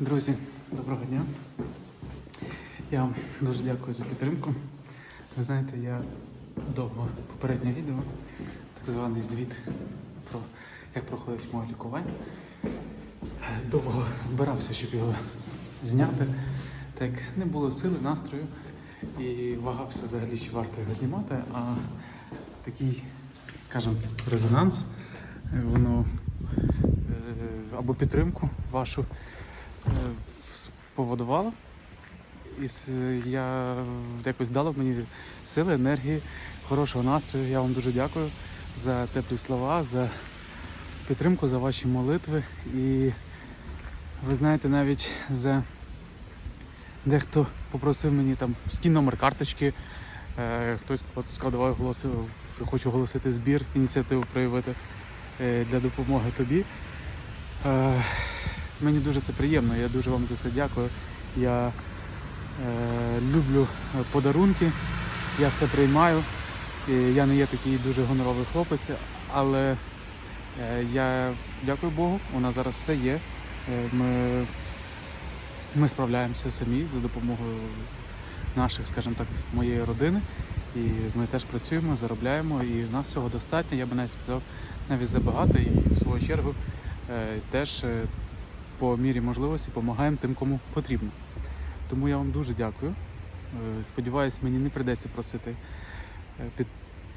Друзі, доброго дня. Я вам дуже дякую за підтримку. Ви знаєте, я довго попереднє відео, так званий звіт про як проходить моє лікування. Довго збирався, щоб його зняти. Так не було сили, настрою і вагався взагалі, чи варто його знімати. А такий, скажімо, резонанс, воно е, або підтримку вашу е. І я якось дало мені сили, енергії, хорошого настрою. Я вам дуже дякую за теплі слова, за підтримку, за ваші молитви. І ви знаєте, навіть за дехто попросив мені там скинь номер карточки. Е, Хтось сказав, давай оголоси, хочу оголосити збір, ініціативу проявити е, для допомоги тобі. Мені дуже це приємно, я дуже вам за це дякую. Я е, люблю е, подарунки, я все приймаю. І Я не є такий дуже гоноровий хлопець, але е, я дякую Богу, у нас зараз все є. Е, Ми, ми справляємося самі за допомогою наших, скажімо так, моєї родини. І ми теж працюємо, заробляємо, і в нас всього достатньо. Я би навіть сказав, навіть забагато, і в свою чергу е, теж е, по мірі можливості допомагаємо тим, кому потрібно. Тому я вам дуже дякую. Е, Сподіваюсь, мені не прийдеться просити е, під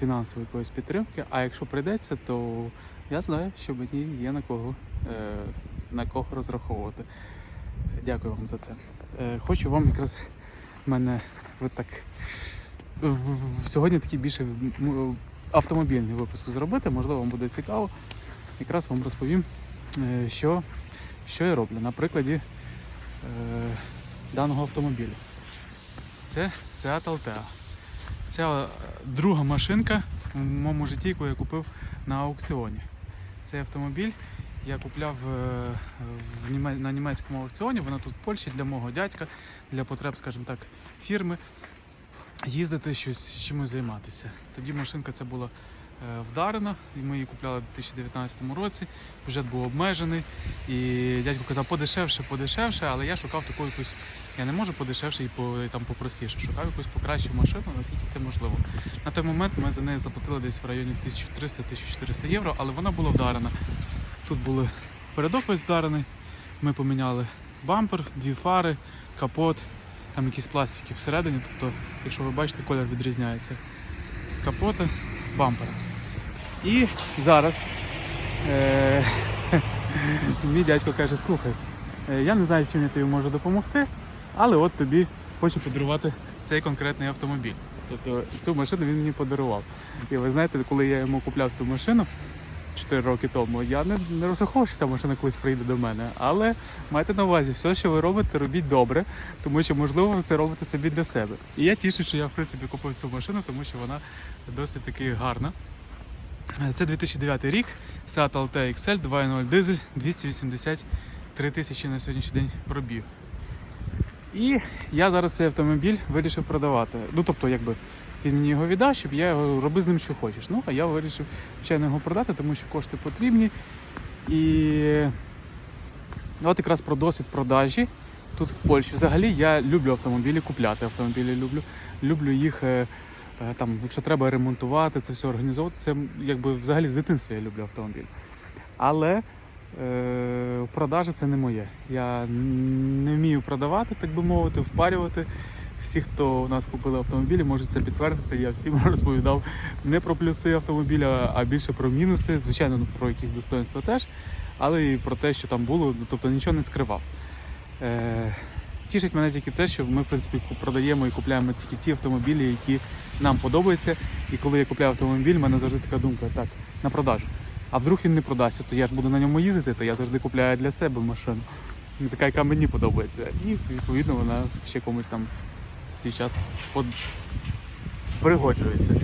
фінансової якоїсь підтримки. А якщо прийдеться, то я знаю, що мені є на кого, е, на кого розраховувати. Дякую вам за це. Хочу вам якраз мене ви так сьогодні такий більше автомобільний випуск зробити. Можливо, вам буде цікаво. Якраз вам розповім, що, що я роблю на прикладі е, даного автомобіля. Це Seat Altea. Це друга машинка в моєму житті, яку я купив на аукціоні. Цей автомобіль я купляв е, в Німе- на німецькому аукціоні. Вона тут в Польщі для мого дядька, для потреб, скажімо так, фірми. Їздити щось чимось займатися. Тоді машинка ця була вдарена, і ми її купляли у 2019 році. Бюджет був обмежений. І дядько казав подешевше, подешевше, але я шукав таку якусь. Я не можу подешевше і по там попростіше. Шукав якусь покращу машину, наскільки це можливо. На той момент ми за неї заплатили десь в районі 1300-1400 євро, але вона була вдарена. Тут були передок весь вдарений. Ми поміняли бампер, дві фари, капот, там якісь пластики всередині. Тобто, якщо ви бачите, колір відрізняється. Капота, бампера. І зараз е- мій дядько каже, слухай, е, я не знаю, чим я тобі можу допомогти, але от тобі хочу подарувати цей конкретний автомобіль. Тобто цю машину він мені подарував. І ви знаєте, коли я йому купляв цю машину 4 роки тому, я не, не розраховував, що ця машина колись прийде до мене. Але майте на увазі, все, що ви робите, робіть добре, тому що можливо ви це робите собі для себе. І я тішу, що я в принципі купив цю машину, тому що вона досить таки гарна. Це 2009 рік, Seat Altea XL 2.0 дизель, 283 тисячі на сьогоднішній день пробіг. І я зараз цей автомобіль вирішив продавати. Ну тобто, якби він мені його віддав, щоб я його робив з ним, що хочеш. Ну, а я вирішив звичайно його продати, тому що кошти потрібні. І от якраз про досвід продажі тут в Польщі. Взагалі я люблю автомобілі, купляти автомобілі люблю. Люблю їх, е, там, якщо треба ремонтувати, це все організовувати. Це якби взагалі з дитинства я люблю автомобіль. Але е, продажа це не моє. Я не вмію продавати, так би мовити, впарювати. Всі, хто у нас купили автомобілі, можуть це підтвердити. Я всім розповідав не про плюси автомобіля, а більше про мінуси. Звичайно, ну, про якісь достоинства теж, але і про те, що там було, ну, тобто нічого не скривав. Е, тішить мене тільки те, що ми в принципі продаємо і купляємо тільки ті автомобілі, які нам подобаються. І коли я купляю автомобіль, в мене завжди така думка, так, на продажу. А вдруг він не продасться, то я ж буду на ньому їздити, то я завжди купляю для себе машину. Ну, Така, яка мені подобається. І відповідно вона ще комусь там свій час под... пригоджується.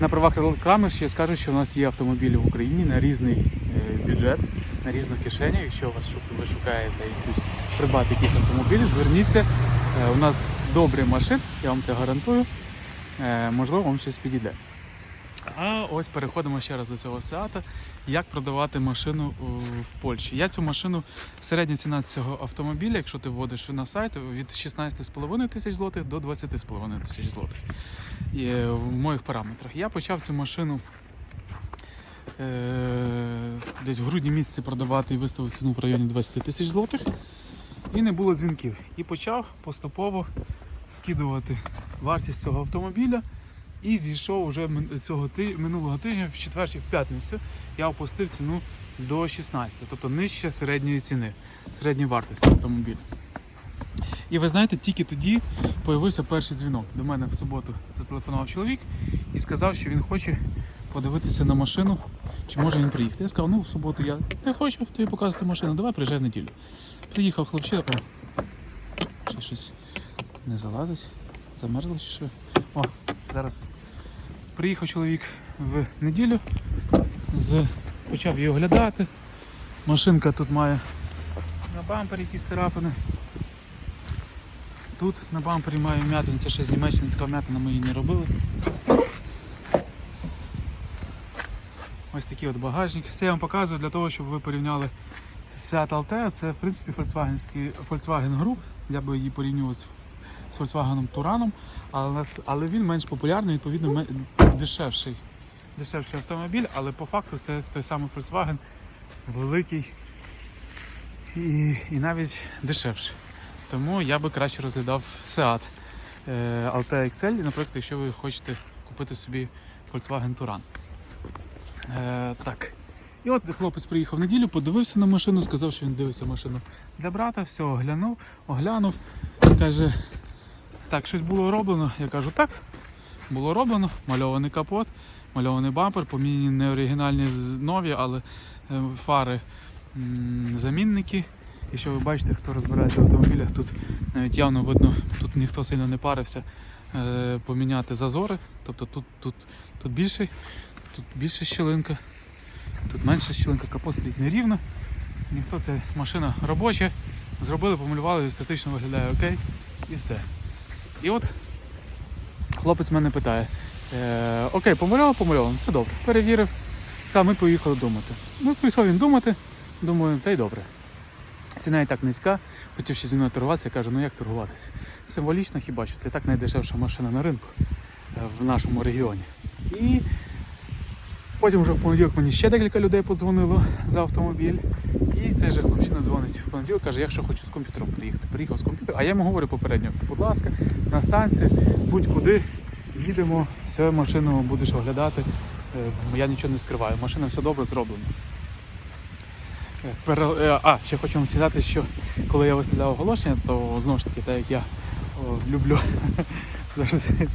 На правах реклами ще скажу, що у нас є автомобілі в Україні на різний е, бюджет, на різну кишеню. Якщо вас ви шукаєте якусь придбати якийсь автомобіль, зверніться. Е, У нас добрі машин, я вам це гарантую. Е, Можливо, вам щось підійде. А ось переходимо ще раз до цього Сеата. Як продавати машину в Польщі? Я цю машину, середня ціна цього автомобіля, якщо ти вводиш на сайт, від 16,5 тисяч злотих до 20,5 тисяч злотих. І, е, в моїх параметрах. Я почав цю машину е, десь в грудні місяці продавати і виставив ціну в районі 20 тисяч злотих. І не було дзвінків. І почав поступово скидувати вартість цього автомобіля. І зійшов уже цього ти- минулого тижня, в четвер в п'ятницю, я опустив ціну до 16, тобто нижче середньої ціни, середньої вартості автомобіля. І ви знаєте, тільки тоді появився перший дзвінок. До мене в суботу зателефонував чоловік і сказав, що він хоче подивитися на машину, чи може він приїхати. Я сказав, ну в суботу я не хочу тобі показувати машину, давай приїжджай в неділю. Приїхав хлопчина, ще щось не залазить, замерзло чи що. О, зараз приїхав чоловік в неділю, з... почав її оглядати. Машинка тут має на бампері якісь царапини. Тут на бампері має вмятину, це ще з Німеччини, така вмятина ми її не робили. Ось такий от багажник. Це я вам показую для того, щоб ви порівняли Seat Altea. Це в принципі Volkswagen Group. Я би її порівнював з, Volkswagen Touran, але, але він менш популярний, відповідно дешевший. Дешевший автомобіль, але по факту це той самий Volkswagen великий і, і навіть дешевший. Тому я би краще розглядав Seat е, Altea XL, наприклад, якщо ви хочете купити собі Volkswagen Touran. Е, так. І от хлопець приїхав в неділю, подивився на машину, сказав, що він дивиться машину для брата, все оглянув, оглянув. Каже, так, щось було роблено. Я кажу, так, було роблено, мальований капот, мальований бампер, поміняні не оригінальні нові, але е, фари замінники. І що ви бачите, хто розбирається в автомобілях, тут навіть явно видно, тут ніхто сильно не парився е, поміняти зазори. Тобто тут, тут, тут більший, тут більша щілинка, тут менша щілинка, капот стоїть нерівно. Ніхто це машина робоча. Зробили, помалювали, естетично виглядає окей. І все. І от хлопець мене питає: е, окей, помальовав, помальовано, все добре. Перевірив. Сказав, ми поїхали думати. Ну, пішов він думати, думаю, та й добре. Ціна і так низька, хотів ще зі мною торгуватися, я кажу, ну як торгуватися? Символічно хіба що це так найдешевша машина на ринку е, в нашому регіоні. І потім вже в понеділок мені ще декілька людей подзвонило за автомобіль. І цей же хлопчина дзвонить в понеділок, каже, я ще хочу з комп'ютером приїхати. Приїхав з комп'ютером. А я йому говорю попередньо, будь ласка, на станції, будь-куди, їдемо, все, машину будеш оглядати. Е, Я нічого не скриваю, машина все добре зроблена. Е, е, А, ще хочу вам сказати, що коли я виставляв оголошення, то знову ж таки, так як я люблю завжди,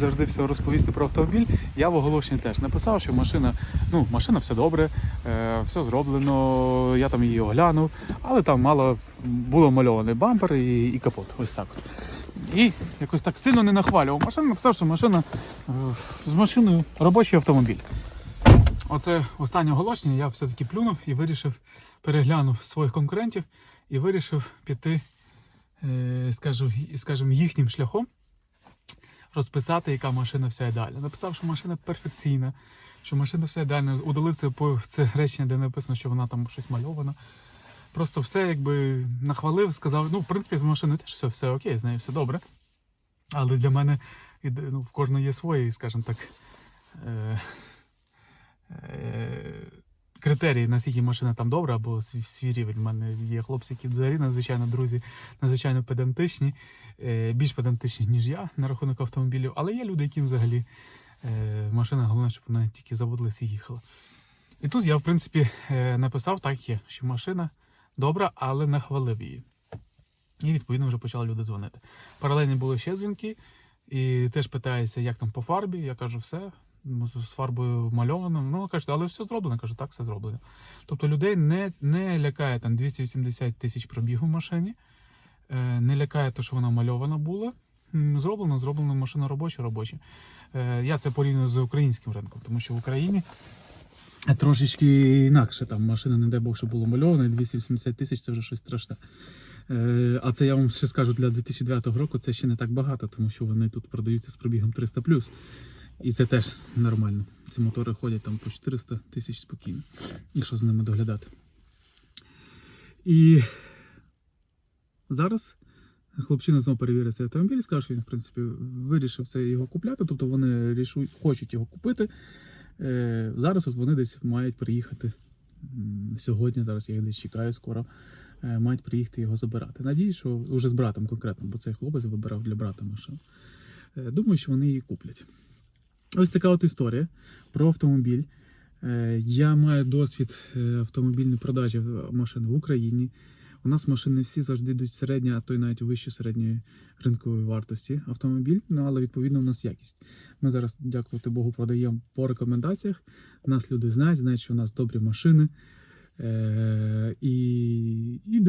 завжди все розповісти про автомобіль, я в оголошенні теж написав, що машина, ну, машина все добре, е, все зроблено, я там її оглянув, але там мало було мальований бампер і, і капот. Ось так. І якось так сильно не нахвалював машину, написав, що машина е, з машиною робочий автомобіль. Оце останнє оголошення я все-таки плюнув і вирішив, переглянув своїх конкурентів і вирішив піти, е, скажу, скажімо, їхнім шляхом, розписати, яка машина вся ідеальна. Написав, що машина перфекційна, що машина вся ідеальна. Удалив це, по- це речення, де написано, що вона там щось мальована. Просто все якби нахвалив, сказав, ну, в принципі, з машиною теж все, все окей, з нею все добре. Але для мене ну, в кожної є свої, скажімо так. Е, е, критерії, наскільки машина там добра, або свій, свій рівень. У мене є хлопці, які взагалі надзвичайно друзі, надзвичайно педантичні, е, більш педантичні, ніж я на рахунок автомобілів. Але є люди, яким взагалі е, машина, головне, щоб вона тільки заводилася і їхала. І тут я, в принципі, е, написав так є, що машина добра, але нахвалив її. І відповідно вже почали люди дзвонити. Паралельно були ще дзвінки, і теж питається, як там по фарбі. Я кажу, все, з фарбою мальовано. Ну, кажуть, але все зроблено. Кажу, так, все зроблено. Тобто людей не, не лякає там 280 тисяч пробігу в машині, е, не лякає те, що вона мальована була. Зроблено, зроблено, машина робоча, робоча. Е, Я це порівнюю з українським ринком, тому що в Україні трошечки інакше. Там машина, не дай Бог, що було мальована, і 280 тисяч це вже щось страшне. Е, А це я вам ще скажу для 2009 року це ще не так багато, тому що вони тут продаються з пробігом 300 І це теж нормально. Ці мотори ходять там по 400 тисяч спокійно, якщо за ними доглядати. І зараз хлопчина знову перевірить цей автомобіль і скаже, що він, в принципі, вирішив це його купляти, тобто вони рішують, хочуть його купити. Е, зараз от вони десь мають приїхати сьогодні, зараз я їх десь чекаю скоро. е, Мають приїхати його забирати. Надіюсь, що вже з братом конкретно, бо цей хлопець вибирав для брата машину. Е, Думаю, що вони її куплять. Ось така от історія про автомобіль. Е, Я маю досвід е, автомобільної продажі машин в Україні. У нас машини всі завжди йдуть середні, а то й навіть вище середньої ринкової вартості автомобіль, ну але відповідно у нас якість. Ми зараз, дякувати Богу, продаємо по рекомендаціях. Нас люди знають, знають, що у нас добрі машини. Е, і, і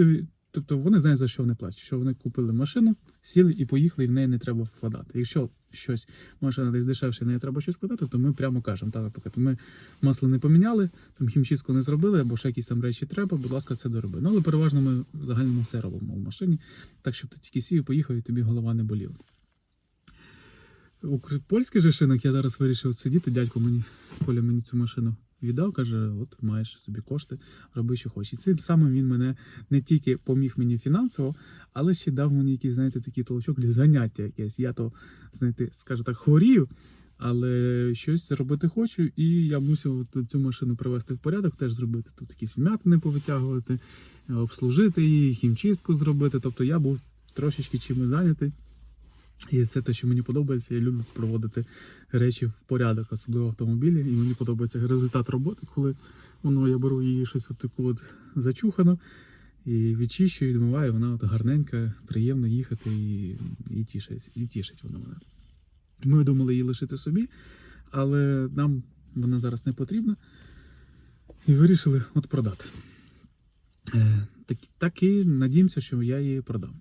тобто вони знають, за що вони платять. Що вони купили машину, сіли і поїхали, і в неї не треба вкладати. Якщо щось машина десь дешевше, в неї треба щось вкладати, то ми прямо кажемо, так, наприклад, ми масло не поміняли, там хімчистку не зробили, або ще якісь там речі треба, будь ласка, це дороби. Ну, але переважно ми в загальному все робимо в машині, так щоб ти тільки сів, і поїхав, і тобі голова не боліла. Польський же шинок я зараз вирішив сидіти, дядько мені, Коля мені цю машину віддав, каже, от маєш собі кошти, роби, що хочеш. І цим самим він мене не тільки поміг мені фінансово, але ще дав мені якийсь, знаєте, такий толчок для заняття якесь. Я то, знаєте, скажу так, хворію, але щось робити хочу, і я мусив цю машину привести в порядок, теж зробити тут якісь вмятини повитягувати, обслужити її, хімчистку зробити. Тобто я був трошечки чимось зайнятий. І це те, що мені подобається. Я люблю проводити речі в порядок, особливо в автомобілі. І мені подобається результат роботи, коли воно я беру її щось от таку от зачухано і відчищую, відмиваю, вона от гарненька, приємно їхати і, і тішить, і тішить вона мене. Ми думали її лишити собі, але нам вона зараз не потрібна. І вирішили от продати. Е, так, так і надіємося, що я її продам.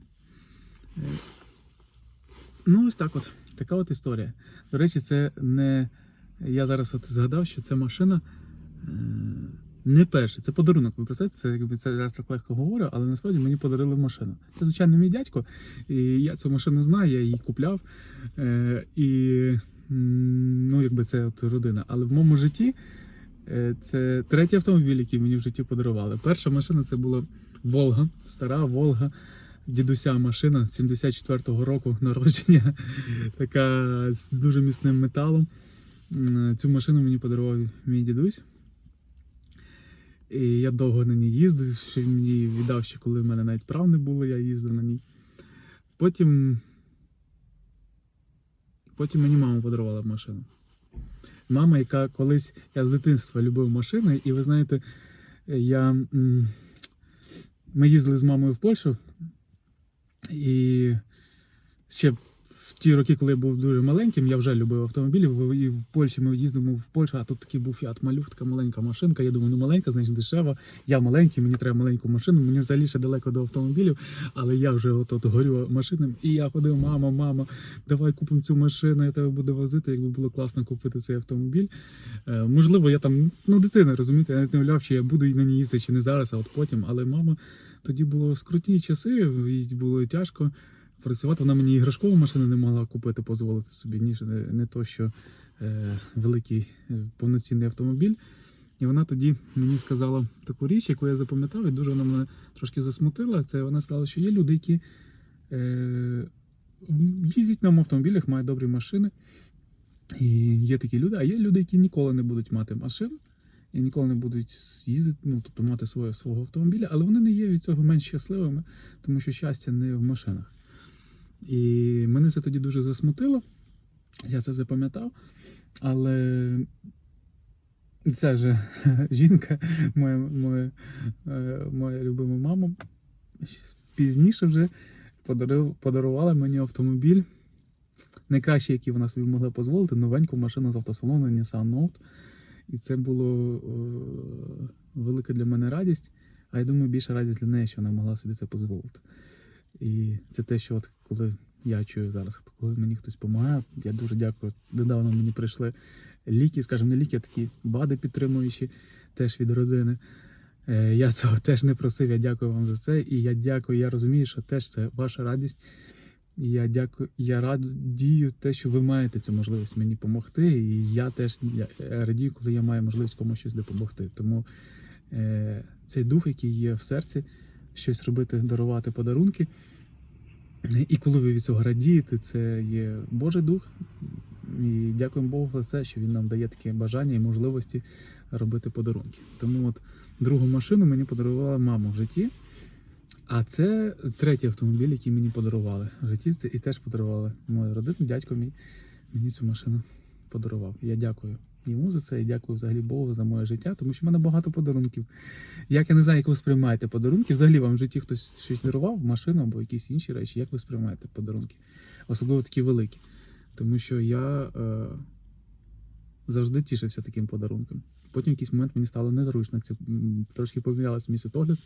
Ну, ось так от. Така от історія. До речі, це не. Я зараз от згадав, що ця машина е, не перша. Це подарунок. Ви представляєте, це якби це я так легко говорю, але насправді мені подарили машину. Це, звичайно, мій дядько. І я цю машину знаю, я її купляв. Е, і ну, якби це от родина. Але в моєму житті е, це третій автомобіль, який мені в житті подарували. Перша машина це була Волга, стара Волга. Дідуся машина 74-го року народження, така з дуже міцним металом. Цю машину мені подарував мій дідусь. І я довго на ній їздив, що він мені віддав ще, коли в мене навіть прав не було, я їздив на ній. Потім. Потім мені мама подарувала машину. Мама, яка колись я з дитинства любив машини, і ви знаєте, я, ми їздили з мамою в Польщу, і ще ті роки, коли я був дуже маленьким, я вже любив автомобілі. І в Польщі ми їздимо в Польщу, а тут такий був Фіат Малюх, така маленька машинка. Я думаю, ну маленька, значить дешева. Я маленький, мені треба маленьку машину. Мені взагалі ще далеко до автомобілів, але я вже от, горю машинам. І я ходив, мама, мама, давай купимо цю машину, я тебе буду возити. Якби було класно купити цей автомобіль. Е, можливо, я там, ну, дитина, розумієте, я не уявляв, чи я буду на ній їздити, чи не зараз, а от потім. Але мама тоді було скрутні часи, їй було тяжко працювати. Вона мені іграшкову машину не могла купити, дозволити собі, ніж не, то, що е, великий е, повноцінний автомобіль. І вона тоді мені сказала таку річ, яку я запам'ятав, і дуже вона мене трошки засмутила. Це вона сказала, що є люди, які е, їздять на автомобілях, мають добрі машини. І є такі люди, а є люди, які ніколи не будуть мати машин і ніколи не будуть їздити, ну тобто мати своє, свого автомобіля, але вони не є від цього менш щасливими, тому що щастя не в машинах. І мене це тоді дуже засмутило. Я це запам'ятав. Але ця же жінка, моя, моя, е, моя любима мама, пізніше вже подарувала мені автомобіль. Найкращий, який вона собі могла дозволити, новеньку машину з автосалону Nissan Note. І це було е, велика для мене радість. А я думаю, більша радість для неї, що вона могла собі це дозволити. І це те, що от коли я чую зараз, коли мені хтось допомагає, я дуже дякую. Недавно мені прийшли ліки, скажімо, не ліки, а такі бади підтримуючі теж від родини. Е, Я цього теж не просив, я дякую вам за це. І я дякую, я розумію, що теж це ваша радість. І я дякую, я радію те, що ви маєте цю можливість мені допомогти. І я теж радію, коли я маю можливість комусь щось допомогти. Тому е, цей дух, який є в серці, щось робити, дарувати подарунки. І коли ви від цього радієте, це є Божий дух. І дякуємо Богу за це, що він нам дає таке бажання і можливості робити подарунки. Тому от другу машину мені подарувала мама в житті. А це третій автомобіль, який мені подарували в житті. Це і теж подарували мої родини. Дядько мій мені цю машину подарував. Я дякую йому за це і дякую взагалі Богу за моє життя, тому що в мене багато подарунків. Як я не знаю, як ви сприймаєте подарунки, взагалі вам в житті хтось щось дарував, машину або якісь інші речі. Як ви сприймаєте подарунки? Особливо такі великі. Тому що я е, завжди тішився таким подарунком. Потім в якийсь момент мені стало незручно. Це трошки помінялося мій світогляд.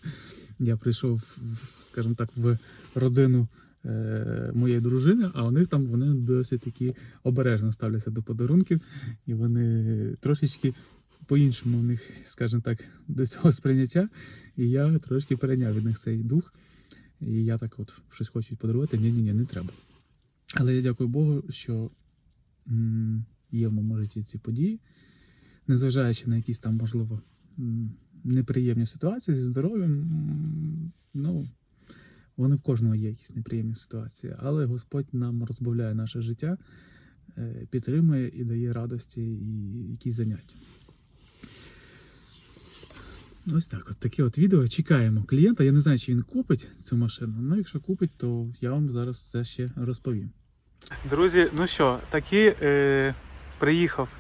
Я прийшов, скажімо так, в родину моєї дружини, а них там вони досить такі обережно ставляться до подарунків, і вони трошечки по-іншому у них, скажімо так, до цього сприйняття. І я трошки перейняв від них цей дух. І я так от щось хочу подарувати. Ні, ні, ні, не треба. Але я дякую Богу, що є в моєму житті ці події, незважаючи на якісь там, можливо, неприємні ситуації зі здоров'ям. Ну, вони в кожного є якісь неприємні ситуації, але Господь нам розбавляє наше життя, е, підтримує і дає радості і якісь заняття. Ось так, от таке от відео. Чекаємо клієнта. Я не знаю, чи він купить цю машину. Ну, якщо купить, то я вам зараз це ще розповім. Друзі, ну що, таки е, приїхав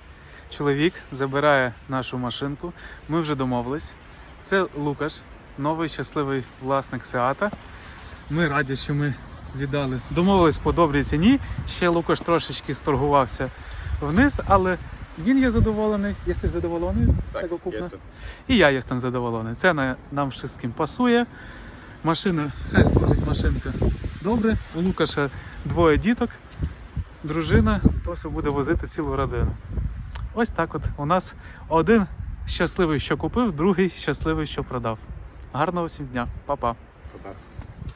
чоловік, забирає нашу машинку. Ми вже домовились. Це Лукаш, новий щасливий власник Сеата. Ми раді, що ми віддали. Домовились по добрій ціні. Ще Лукаш трошечки сторгувався вниз, але він є задоволений. Є ти задоволений з Так? І я єстем задоволений. Це на, нам wszystkim пасує. Машина, хай служить машинка добре. У Лукаша двоє діток, дружина, то все буде возити цілу родину. Ось так от у нас один щасливий, що купив, другий щасливий, що продав. Гарного всім дня, Па-па.